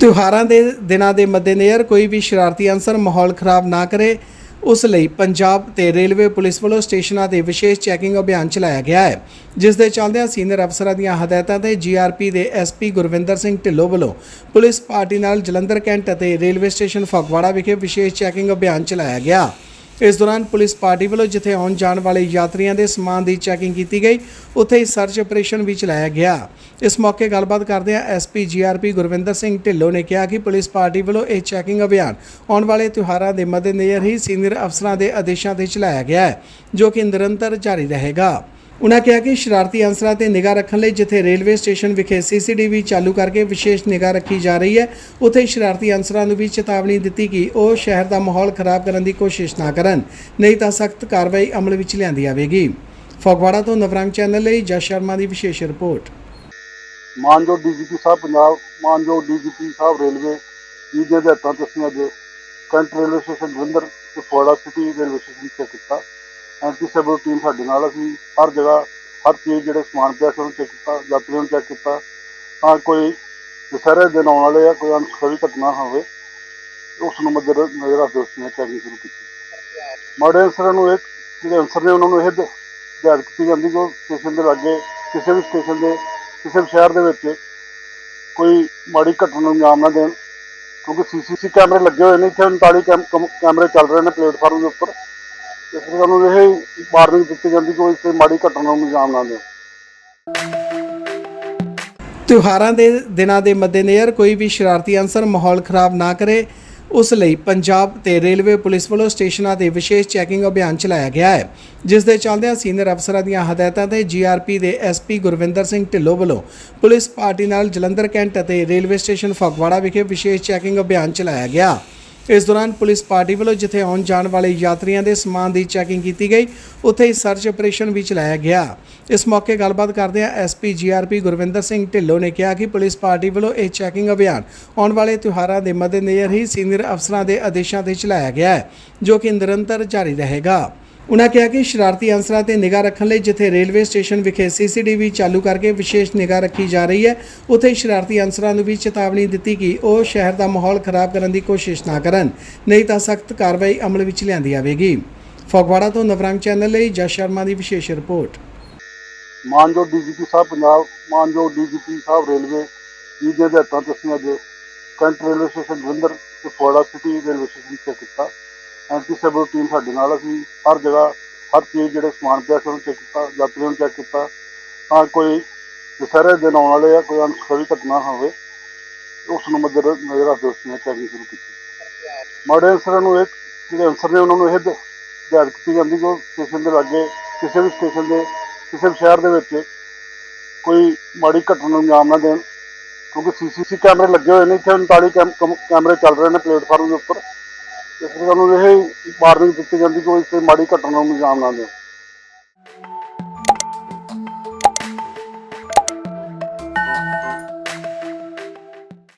ਤਿਉਹਾਰਾਂ ਦੇ ਦਿਨਾਂ ਦੇ ਮੱਦੇਨਜ਼ਰ ਕੋਈ ਵੀ ਸ਼ਰਾਰਤੀ ਅਨਸਰ ਮਾਹੌਲ ਖਰਾਬ ਨਾ ਕਰੇ, ਉਸ ਲਈ ਪੰਜਾਬ ਤੇ ਰੇਲਵੇ ਪੁਲਿਸ ਵੱਲੋਂ ਸਟੇਸ਼ਨਾਂ ਤੇ ਵਿਸ਼ੇਸ਼ ਚੈਕਿੰਗ ਅਭਿਆਨ ਚਲਾਇਆ ਗਿਆ ਹੈ, ਜਿਸ ਦੇ ਚੱਲਦਿਆਂ ਸੀਨੀਅਰ ਅਫਸਰਾਂ ਦੀਆਂ ਹਦਾਇਤਾਂ ਤੇ ਜੀਆਰਪੀ ਦੇ ਐਸਪੀ ਗੁਰਵਿੰਦਰ ਸਿੰਘ ਢਿੱਲੋਂ ਵੱਲੋਂ ਪੁਲਿਸ ਪਾਰਟੀ ਨਾਲ ਜਲੰਧਰ ਕੈਂਟ ਅਤੇ ਰੇਲਵੇ ਸਟੇਸ਼ਨ ਫਗਵਾੜਾ ਵਿਖੇ ਵਿਸ਼ੇਸ਼ ਚੈਕਿੰਗ ਅਭਿਆਨ ਚਲਾਇਆ ਗਿਆ। ਇਸ ਦੌਰਾਨ ਪੁਲਿਸ ਪਾਰਟੀ ਵੱਲੋਂ ਜਿੱਥੇ ਆਉਣ ਜਾਣ ਵਾਲੇ ਯਾਤਰੀਆਂ ਦੇ ਸਮਾਨ ਦੀ ਚੈਕਿੰਗ ਕੀਤੀ ਗਈ, ਉੱਥੇ ਹੀ ਸਰਚ ਆਪਰੇਸ਼ਨ ਵੀ ਚਲਾਇਆ ਗਿਆ। ਇਸ ਮੌਕੇ ਗੱਲਬਾਤ ਕਰਦਿਆਂ ਐਸਪੀ ਜੀਆਰਪੀ ਗੁਰਵਿੰਦਰ ਸਿੰਘ ਢਿੱਲੋਂ ਨੇ ਕਿਹਾ ਕਿ ਪੁਲਿਸ ਪਾਰਟੀ ਵੱਲੋਂ ਇਹ ਚੈਕਿੰਗ ਅਭਿਆਨ ਆਉਣ ਵਾਲੇ ਤਿਉਹਾਰਾਂ ਦੇ ਮੱਦੇਨਜ਼ਰ ਹੀ ਸੀਨੀਅਰ ਅਫਸਰਾਂ ਦੇ ਆਦੇਸ਼ਾਂ ਤੇ ਚਲਾਇਆ ਗਿਆ ਹੈ, ਜੋ ਕਿ ਨਿਰੰਤਰ ਜਾਰੀ ਰਹੇਗਾ। ਉਨ੍ਹਾਂ ਕਿਹਾ ਕਿ ਸ਼ਰਾਰਤੀ ਅਨਸਰਾਂ ਤੇ ਨਿਗਾਹ ਰੱਖਣ ਲਈ ਜਿੱਥੇ ਰੇਲਵੇ ਸਟੇਸ਼ਨ ਵਿਖੇ ਸੀਸੀਟੀਵੀ ਚਾਲੂ ਕਰਕੇ ਵਿਸ਼ੇਸ਼ ਨਿਗਾਹ ਰੱਖੀ ਜਾ ਰਹੀ ਹੈ, ਉੱਥੇ ਹੀ ਸ਼ਰਾਰਤੀ ਅਨਸਰਾਂ ਨੂੰ ਵੀ ਚੇਤਾਵਨੀ ਦਿੱਤੀ ਕਿ ਉਹ ਸ਼ਹਿਰ ਦਾ ਮਾਹੌਲ ਖਰਾਬ ਕਰਨ ਦੀ ਕੋਸ਼ਿਸ਼ ਨਾ ਕਰਨ। ਨਹੀਂ ਤਾਂ ਸਖਤ ਕਾਰਵਾਈ ਅਮਲ ਵਿੱਚ ਲਿਆਂਦੀ ਜਾਵੇਗੀ। ਫਗਵਾੜਾ ਤੋਂ ਨਵਰੰਗ ਚੈਨਲ ਲਈ ਜਸ ਸ਼ਰਮਾ ਦੀ ਵਿਸ਼ੇਸ਼ ਰਿਪੋਰਟ। ਮਾਨਯੋਗ ਡੀਜੀਪੀ ਸਾਹਿਬ, ਪੰਜਾਬ ਮਾਨਯੋਗ ਡੀਜੀਪੀ ਸਾਹਿਬ ਰੇਲਵੇ ਜੀ ਦੇ ਹਦਾਇਤਾਂ ਤੇ ਅਸੀਂ ਅੱਜ ਕੈਂਟ ਰੇਲਵੇ ਸਟੇਸ਼ਨ ਜਲੰਧਰ ਤੇ ਫੋੜਾ ਸਿਟੀ ਰੇਲਵੇ ਸਟੇਸ਼ਨ ਚੈੱਕ ਕੀਤਾ। ਐਂਟੀ ਸੈਬਰ ਟੀਮ ਸਾਡੇ ਨਾਲ ਅਸੀਂ ਹਰ ਜਗ੍ਹਾ, ਹਰ ਚੀਜ਼ ਜਿਹੜੇ ਸਮਾਨ ਪਿਆ ਸੀ, ਉਹਨੂੰ ਚੈੱਕ ਕੀਤਾ, ਯਾਤਰੀਆਂ ਨੂੰ ਚੈੱਕ ਕੀਤਾ। ਤਾਂ ਕੋਈ ਦੁਸਹਿਰੇ ਦਿਨ ਆਉਣ ਵਾਲੇ ਆ, ਕੋਈ ਅਨਸਖਾਵੀ ਘਟਨਾ ਹੋਵੇ, ਉਸ ਨੂੰ ਮੱਦੇ ਨਜ਼ਰ ਰੱਖਦੇ ਹੋਏ ਅਸੀਂ ਚੈਕਿੰਗ ਸ਼ੁਰੂ ਕੀਤੀ। ਮਾੜੇ ਅਨਸਰਾਂ ਨੂੰ ਇਹ ਜਿਹੜੇ ਅਨਸਰ ਨੇ, ਉਹਨਾਂ ਨੂੰ ਇਹ ਦ- ਹਦਾਇਤ ਕੀਤੀ ਜਾਂਦੀ ਕਿ ਉਹ ਸਟੇਸ਼ਨ ਦੇ ਲਾਗੇ, ਕਿਸੇ ਵੀ ਸਟੇਸ਼ਨ ਦੇ, ਕਿਸੇ ਵੀ ਸ਼ਹਿਰ ਦੇ ਵਿੱਚ ਕੋਈ ਮਾੜੀ ਘਟਨਾ ਨੂੰ ਅੰਜਾਮ ਨਾ ਦੇਣ। ਕਿਉਂਕਿ ਸੀਸੀਟੀ ਕੈਮਰੇ ਲੱਗੇ ਹੋਏ ਨੇ, ਇੱਥੇ 39 ਕੈਮ- ਕੈਮਰੇ ਚੱਲ ਰਹੇ ਨੇ ਪਲੇਟਫਾਰਮ ਦੇ ਉੱਪਰ। ਇਸ ਲਈ ਉਹਨਾਂ ਇਹ ਵਾਰਨਿੰਗ ਦਿੱਤੀ ਜਾਂਦੀ ਕਿ ਉਹ ਇਸ ਤੇ ਮਾੜੀ ਘਟਨਾ ਨੂੰ ਅੰਜਾਮ ਨਾ ਦੇਣ। ਤਿਉਹਾਰਾਂ ਦੇ ਦਿਨਾਂ ਦੇ ਮੱਦੇਨਜ਼ਰ ਕੋਈ ਵੀ ਸ਼ਰਾਰਤੀ ਅਨਸਰ ਮਾਹੌਲ ਖਰਾਬ ਨਾ ਕਰੇ, ਉਸ ਲਈ ਪੰਜਾਬ ਤੇ ਰੇਲਵੇ ਪੁਲਿਸ ਵੱਲੋਂ ਸਟੇਸ਼ਨਾਂ ਤੇ ਵਿਸ਼ੇਸ਼ ਚੈਕਿੰਗ ਅਭਿਆਨ ਚਲਾਇਆ ਗਿਆ ਹੈ, ਜਿਸ ਦੇ ਚੱਲਦਿਆਂ ਸੀਨੀਅਰ ਅਫਸਰਾਂ ਦੀਆਂ ਹਦਾਇਤਾਂ ਤੇ ਜੀਆਰਪੀ ਦੇ ਐਸਪੀ ਗੁਰਵਿੰਦਰ ਸਿੰਘ ਢਿੱਲੋਂ ਵੱਲੋਂ ਪੁਲਿਸ ਪਾਰਟੀ ਨਾਲ ਜਲੰਧਰ ਕੈਂਟ ਅਤੇ ਰੇਲਵੇ ਸਟੇਸ਼ਨ ਫਗਵਾੜਾ ਵਿਖੇ ਵਿਸ਼ੇਸ਼ ਚੈਕਿੰਗ ਅਭਿਆਨ ਚਲਾਇਆ ਗਿਆ। ਇਸ ਦੌਰਾਨ ਪੁਲਿਸ ਪਾਰਟੀ ਵੱਲੋਂ ਜਿੱਥੇ ਆਉਣ ਜਾਣ ਵਾਲੇ ਯਾਤਰੀਆਂ ਦੇ ਸਮਾਨ ਦੀ ਚੈਕਿੰਗ ਕੀਤੀ ਗਈ, ਉੱਥੇ ਹੀ ਸਰਚ ਆਪਰੇਸ਼ਨ ਵੀ ਚਲਾਇਆ ਗਿਆ। ਇਸ ਮੌਕੇ ਗੱਲਬਾਤ ਕਰਦਿਆਂ ਐਸਪੀ ਜੀਆਰਪੀ ਗੁਰਵਿੰਦਰ ਸਿੰਘ ਢਿੱਲੋਂ ਨੇ ਕਿਹਾ ਕਿ ਪੁਲਿਸ ਪਾਰਟੀ ਵੱਲੋਂ ਇਹ ਚੈਕਿੰਗ ਅਭਿਆਨ ਆਉਣ ਵਾਲੇ ਤਿਉਹਾਰਾਂ ਦੇ ਮੱਦੇਨਜ਼ਰ ਹੀ ਸੀਨੀਅਰ ਅਫਸਰਾਂ ਦੇ ਆਦੇਸ਼ਾਂ ਤੇ ਚਲਾਇਆ ਗਿਆ ਹੈ, ਜੋ ਕਿ ਨਿਰੰਤਰ ਜਾਰੀ ਰਹੇਗਾ। ਉਨ੍ਹਾਂ ਕਿਹਾ ਕਿ ਸ਼ਰਾਰਤੀ ਅਨਸਰਾਂ ਤੇ ਨਿਗਾਹ ਰੱਖਣ ਲਈ ਜਿੱਥੇ ਰੇਲਵੇ ਸਟੇਸ਼ਨ ਵਿਖੇ ਸੀਸੀਟੀਵੀ ਚਾਲੂ ਕਰਕੇ ਵਿਸ਼ੇਸ਼ ਨਿਗਾਹ ਰੱਖੀ ਜਾ ਰਹੀ ਹੈ, ਉੱਥੇ ਹੀ ਸ਼ਰਾਰਤੀ ਅਨਸਰਾਂ ਨੂੰ ਵੀ ਚੇਤਾਵਨੀ ਦਿੱਤੀ ਕਿ ਉਹ ਸ਼ਹਿਰ ਦਾ ਮਾਹੌਲ ਖਰਾਬ ਕਰਨ ਦੀ ਕੋਸ਼ਿਸ਼ ਨਾ ਕਰਨ। ਨਹੀਂ ਤਾਂ ਸਖਤ ਕਾਰਵਾਈ ਅਮਲ ਵਿੱਚ ਲਿਆਂਦੀ ਜਾਵੇਗੀ। ਫਗਵਾੜਾ ਤੋਂ ਨਵਰੰਗ ਚੈਨਲ ਲਈ ਜਸ ਸ਼ਰਮਾ ਦੀ ਵਿਸ਼ੇਸ਼ ਰਿਪੋਰਟ। ਮਾਨਯੋਗ ਡੀਜੀਪੀ ਸਾਹਿਬ ਪੰਜਾਬ, ਮਾਨਯੋਗ ਡੀਜੀਪੀ ਸਾਹਿਬ ਰੇਲਵੇ ਜੀ ਦੇ ਹਦਾਇਤਾਂ ਤੇ ਅਸੀਂ ਅੱਜ ਕੈਂਟ ਰੇਲਵੇ ਸਟੇਸ਼ਨ ਜਲੰਧਰ ਤੇ ਫੋੜਾ ਸਿਟੀ ਰੇਲਵੇ ਸਟੇਸ਼ਨ ਚੈੱਕ ਕੀਤਾ। ਐਂਟੀ ਸੈਬਰ ਟੀਮ ਸਾਡੇ ਨਾਲ ਅਸੀਂ ਹਰ ਜਗ੍ਹਾ, ਹਰ ਚੀਜ਼ ਜਿਹੜੇ ਸਮਾਨ ਪਿਆ ਸੀ, ਉਹਨੂੰ ਚੈੱਕ ਕੀਤਾ, ਯਾਤਰੀਆਂ ਨੂੰ ਚੈੱਕ ਕੀਤਾ। ਤਾਂ ਕੋਈ ਦੁਸਹਿਰੇ ਦਿਨ ਆਉਣ ਵਾਲੇ ਆ, ਕੋਈ ਅਨਸਖਾਵੀ ਘਟਨਾ ਹੋਵੇ, ਉਸ ਨੂੰ ਮੱਦੇ ਨਜ਼ਰ ਰੱਖਦੇ ਹੋਏ ਅਸੀਂ ਚੈਕਿੰਗ ਸ਼ੁਰੂ ਕੀਤੀ। ਮਾੜੇ ਅਨਸਰਾਂ ਨੂੰ ਇਹ, ਜਿਹੜੇ ਅਨਸਰ ਨੇ ਉਹਨਾਂ ਨੂੰ ਇਹ ਦ- ਹਦਾਇਤ ਕੀਤੀ ਜਾਂਦੀ ਕਿ ਉਹ ਸਟੇਸ਼ਨ ਦੇ ਲਾਗੇ, ਕਿਸੇ ਵੀ ਸਟੇਸ਼ਨ ਦੇ, ਕਿਸੇ ਵੀ ਸ਼ਹਿਰ ਦੇ ਵਿੱਚ ਕੋਈ ਮਾੜੀ ਘਟਨਾ ਨੂੰ ਅੰਜਾਮ ਨਾ ਦੇਣ, ਕਿਉਂਕਿ ਸੀਸੀਟੀ ਕੈਮਰੇ ਲੱਗੇ ਹੋਏ ਨੇ, ਇੱਥੇ 39 ਕੈਮ- ਕੈਮਰੇ ਚੱਲ ਰਹੇ ਨੇ ਪਲੇਟਫਾਰਮ ਦੇ ਉੱਪਰ। ਇਸ ਨੂੰ ਇਹ ਵਾਰਨਿੰਗ ਦਿੱਤੀ ਜਾਂਦੀ ਕਿ ਇਸ ਮਾੜੀ ਘਟਨਾ ਨੂੰ ਅੰਜਾਮ ਨਾ ਦਿਓ